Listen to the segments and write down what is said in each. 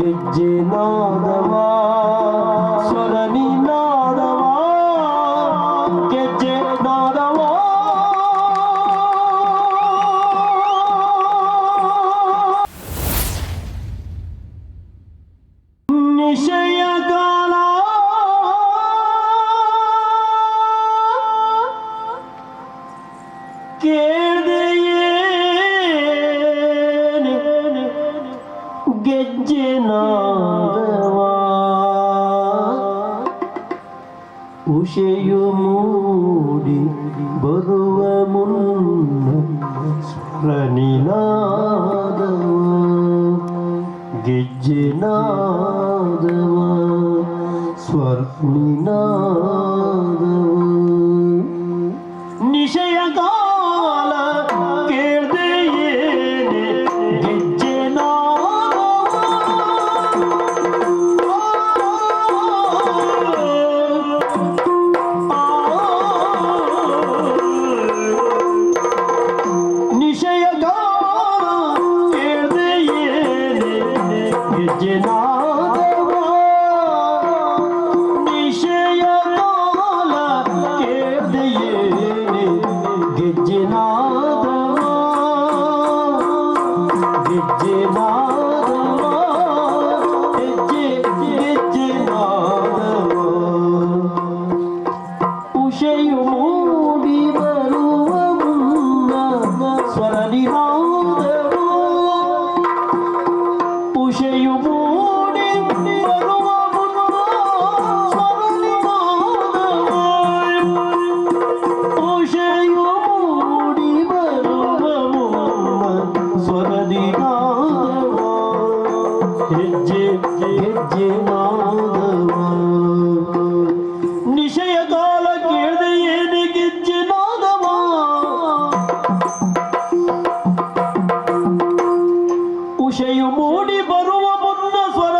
ಗೆಜ್ಜೆ ನಾದವ ಸ್ವರಣಿ ನಾದವ ಗೆಜ್ಜೆ ನಾದವ. ನಿಶಯ ಕಾಲ ಕೇ ಗುಷೆಯು ಮೂಡಿ ಬರುವ ಮುನ್ನ ಸ್ಮರಣಿನಾದವ ಗೆಜ್ಜೆನಾದವ ಸ್ವರ್ಣಿನಾದ ಮೂಡಿ ಬರುವ ಮುನ್ನ ಸ್ವರ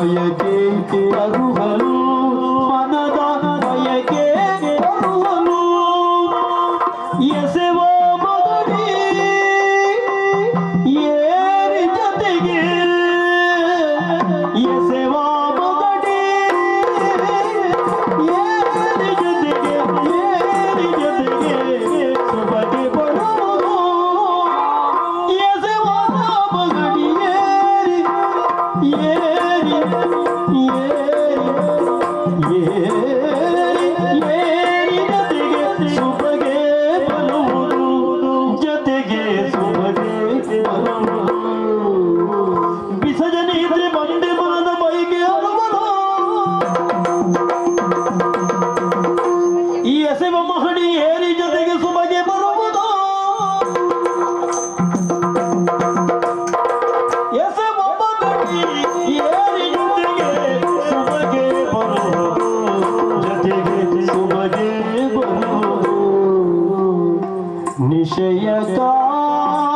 மைய கேட்கிறார்கள் Neşeye dağlar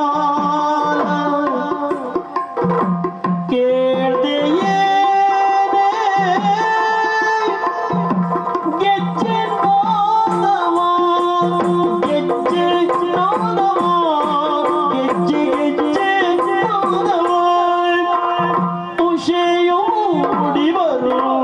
Gerdeğine Geçer o zaman Geçer o zaman Geçer geçer o zaman O şey olur varım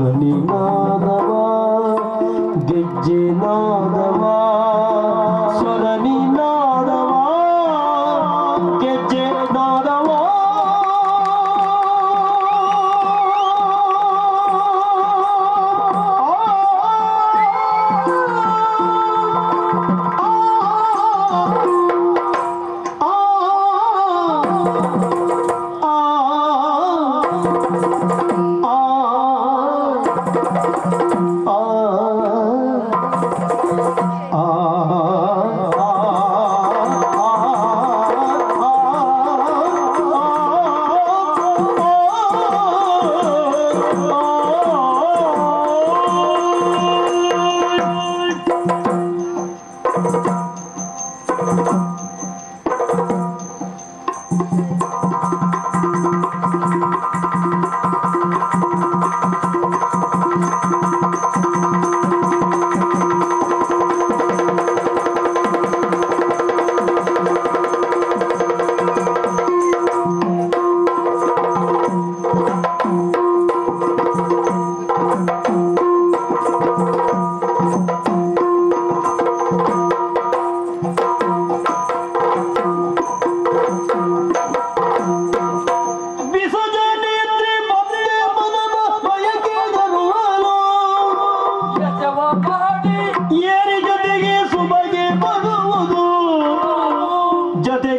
和你啊。Oh.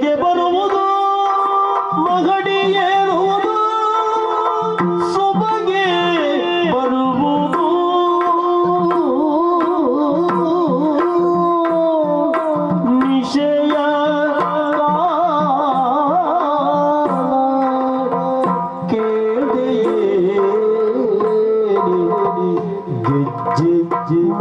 ಮನೆಗೆ ಬರುವುದು ಮಗಡಿ ಏರುವುದು ಸೊಬಗೆ ಬರುವುದು. ನಿಷಯ ಕೇಳಿ ಗೆಜ್ಜೆಜ್ಜಿನಾದವ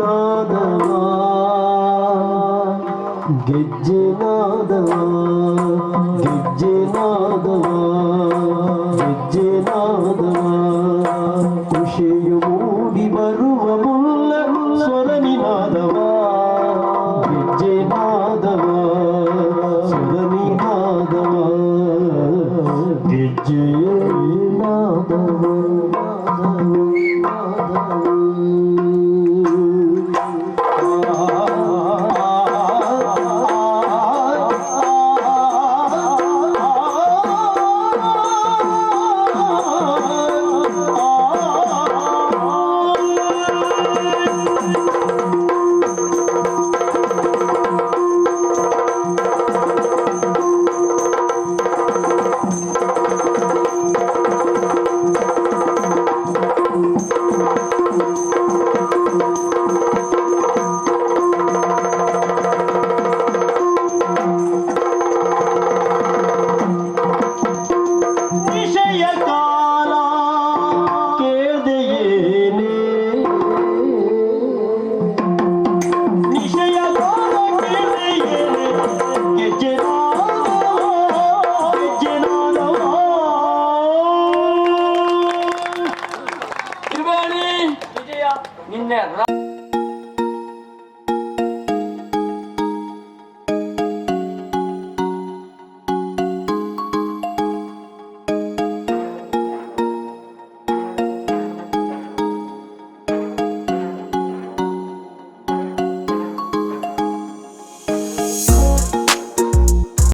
de みんなやろな。